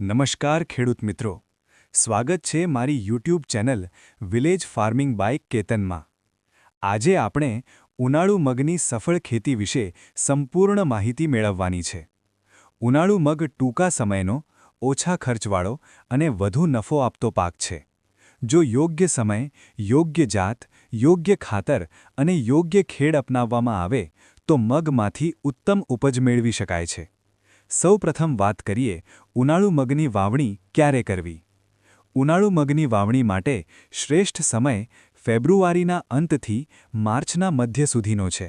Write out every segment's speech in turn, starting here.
નમસ્કાર ખેડૂત મિત્રો. સ્વાગત છે મારી YouTube channel village farming by કેતનમાં. આજે આપણે ઉનાળુ મગની સફળ ખેતી વિશે સંપૂર્ણ માહિતી મેળવવાની છે. ઉનાળુ મગ ટૂંકા સમયનો, ઓછા ખર્ચવાળો અને વધુ નફો આપતો પાક છે. જો યોગ્ય સમય, યોગ્ય જાત, યોગ્ય ખાતર અને યોગ્ય ખેડ અપનાવવામાં આવે, તો મગમાંથી ઉત્તમ ઉપજ મેળવી શકાય છે. સૌપ્રથમ વાત કરીએ ઉનાળુ મગની વાવણી ક્યારે કરવી? ઉનાળુ મગની વાવણી માટે શ્રેષ્ઠ સમય ફેબ્રુઆરીના અંતથી માર્ચના મધ્ય સુધીનો છે.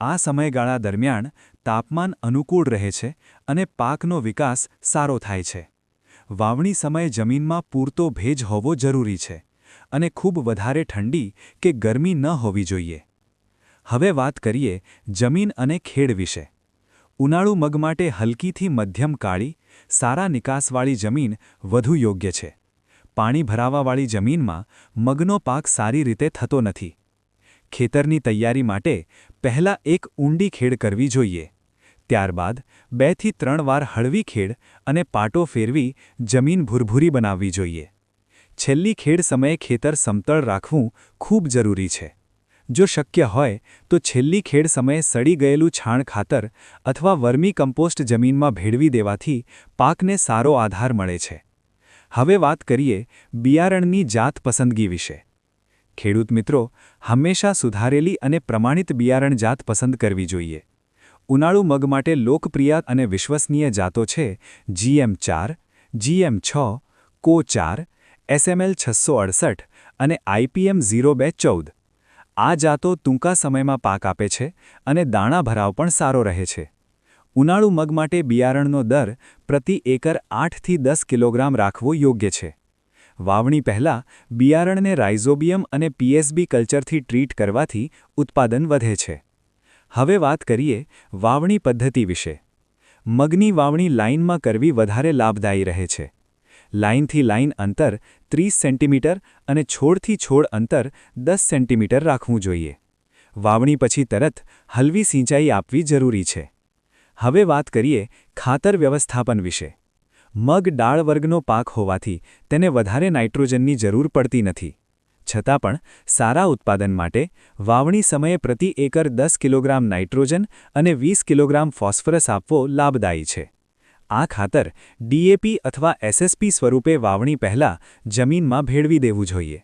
આ સમયગાળા દરમિયાન તાપમાન અનુકૂળ રહે છે અને પાકનો વિકાસ સારો થાય છે. વાવણી સમયે જમીનમાં પૂરતો ભેજ હોવો જરૂરી છે અને ખૂબ વધારે ઠંડી કે ગરમી ન હોવી જોઈએ. હવે વાત કરીએ જમીન અને ખેડ વિશે. ઉનાળુ મગ માટે હલકીથી મધ્યમ કાળી, સારા નિકાસવાળી જમીન વધુ યોગ્ય છે. પાણી ભરાવાવાળી જમીનમાં મગનો પાક સારી રીતે થતો નથી. ખેતરની તૈયારી માટે પહેલાં એક ઊંડી ખેડ કરવી જોઈએ. ત્યારબાદ બેથી ત્રણ વાર હળવી ખેડ અને પાટો ફેરવી જમીન ભૂરભૂરી બનાવવી જોઈએ. છેલ્લી ખેડ સમયે ખેતર સમતળ રાખવું ખૂબ જરૂરી છે. જો શક્ય હોય, તો છેલ્લી ખેડ સમયે સડી ગયેલું છાણ ખાતર અથવા વર્મી કમ્પોસ્ટ જમીનમાં ભેળવી દેવાથી પાકને સારો આધાર મળે છે. હવે વાત કરીએ બિયારણની જાત પસંદગી વિશે. ખેડૂત મિત્રો, હંમેશા સુધારેલી અને પ્રમાણિત બિયારણ જાત પસંદ કરવી જોઈએ. ઉનાળુ મગ માટે લોકપ્રિય અને વિશ્વસનીય જાતો છે જીએમ ચાર, જીએમ છ, કો ચાર, એસએમએલ છસો અડસઠ અને આઈપીએમ ઝીરો બે ચૌદ. આ જાતો ટૂંકા સમયમાં પાક આપે છે અને દાણા ભરાવ પણ સારો રહે છે. ઉનાળુ મગ માટે બિયારણનો દર પ્રતિ એકર આઠથી દસ કિલોગ્રામ રાખવો યોગ્ય છે. વાવણી પહેલાં બિયારણને રાઇઝોબિયમ અને પીએસબી કલ્ચરથી ટ્રીટ કરવાથી ઉત્પાદન વધે છે. હવે વાત કરીએ વાવણી પદ્ધતિ વિશે. મગની વાવણી લાઇનમાં કરવી વધારે લાભદાયી રહે છે. લાઇનથી લાઇન અંતર ત્રીસ સેન્ટીમીટર અને છોડથી છોડ અંતર દસ સેન્ટીમીટર રાખવું જોઈએ. વાવણી પછી તરત હલવી સિંચાઈ આપવી જરૂરી છે. હવે વાત કરીએ ખાતર વ્યવસ્થાપન વિશે. મગ ડાળ વર્ગનો પાક હોવાથી તેને વધારે નાઇટ્રોજનની જરૂર પડતી નથી. છતાં પણ સારા ઉત્પાદન માટે વાવણી સમયે પ્રતિ એકર દસ કિલોગ્રામ નાઇટ્રોજન અને વીસ કિલોગ્રામ ફોસ્ફરસ આપવો લાભદાયી છે. આ ખાતર ડીએપી અથવા એસએસપી સ્વરૂપે વાવણી પહેલાં જમીનમાં ભેળવી દેવું જોઈએ.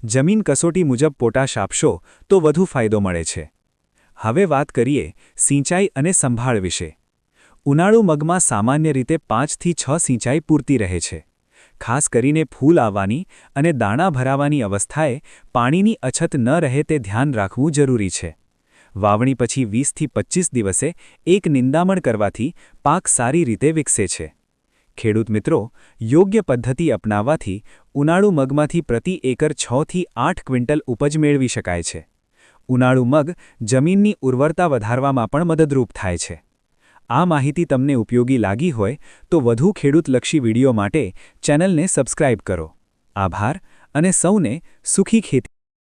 જમીન કસોટી મુજબ પોટાશ આપશો તો વધુ ફાયદો મળે છે. હવે વાત કરીએ સિંચાઈ અને સંભાળ વિશે. ઉનાળુ મગમાં સામાન્ય રીતે પાંચથી છ સિંચાઈ પૂરતી રહે છે. ખાસ કરીને ફૂલ આવવાની અને દાણા ભરાવાની અવસ્થાએ પાણીની અછત ન રહે તે ધ્યાન રાખવું જરૂરી છે. વાવણી પછી વીસથી પચીસ દિવસે એક નિંદામણ કરવાથી પાક સારી રીતે વિકસે છે. ખેડૂત મિત્રો, યોગ્ય પદ્ધતિ અપનાવવાથી ઉનાળુ મગમાંથી પ્રતિ એકર છથી આઠ ક્વિન્ટલ ઉપજ મેળવી શકાય છે. ઉનાળુ મગ જમીનની ઉર્વરતા વધારવામાં પણ મદદરૂપ થાય છે. આ માહિતી તમને ઉપયોગી લાગી હોય તો વધુ ખેડૂતલક્ષી વીડિયો માટે ચેનલને સબસ્ક્રાઇબ કરો. આભાર અને સૌને સુખી ખેતી